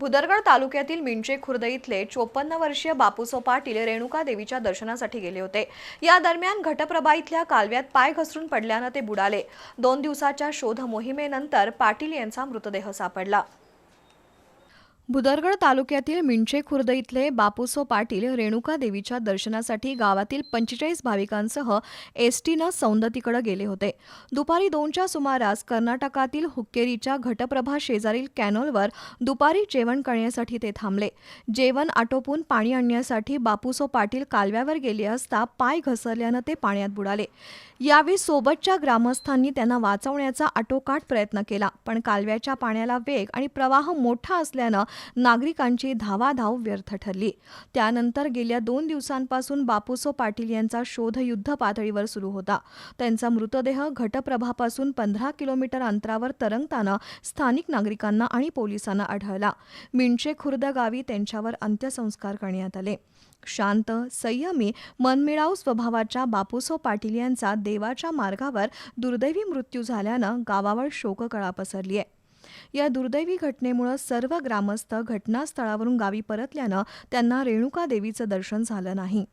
भुदरगड तालुक्यातील मिंचे खुर्द इथले चोपन्न वर्षीय बापूसो पाटील रेणुका देवीच्या दर्शनासाठी गेले होते. या दरम्यान घटप्रभा इथल्या कालव्यात पाय घसरून पडल्यानं ते बुडाले. दोन दिवसाच्या शोध मोहिमेनंतर पाटील यांचा मृतदेह सापडला. भुदरगड तालुक्यातील मिंचे खुर्द इथले बापूसो पाटील रेणुका देवीच्या दर्शनासाठी गावातील पंचेचाळीस भाविकांसह एसटीनं सौंदतीकडे गेले होते. दुपारी दोनच्या सुमारास कर्नाटकातील हुक्केरीच्या घटप्रभा शेजारील कॅनॉलवर दुपारी जेवण करण्यासाठी ते थांबले. जेवण आटोपून पाणी आणण्यासाठी बापूसो पाटील कालव्यावर गेले असता पाय घसरल्यानं ते पाण्यात बुडाले. यावेळी सोबतच्या ग्रामस्थांनी त्यांना वाचवण्याचा आटोकाट प्रयत्न केला पण कालव्याच्या पाण्याला वेग आणि प्रवाह मोठा असल्यानं नागरिकांची धावाधाव व्यर्थ ठरली. त्यानंतर गेल्या दोन दिवसांपासून बापूसो पाटील यांचा शोध युद्ध पातळीवर सुरू होता. त्यांचा मृतदेह घटप्रभापासून पंधरा किलोमीटर अंतरावर तरंगताना स्थानिक नागरिकांना आणि पोलिसांना आढळला. मिंचे खुर्द गावी त्यांच्यावर अंत्यसंस्कार करण्यात आले. शांत संयमी मनमिळाऊ स्वभावाच्या बापूसो पाटील यांचा देवाच्या मार्गावर दुर्दैवी मृत्यू झाल्यानं गावावर शोककळा पसरली आहे या दुर्दैवी घटनेमुळे सर्व ग्रामस्थ घटनास्थळावरून गावी परतल्यानं त्यांना रेणुका देवीचं दर्शन झालं नाही.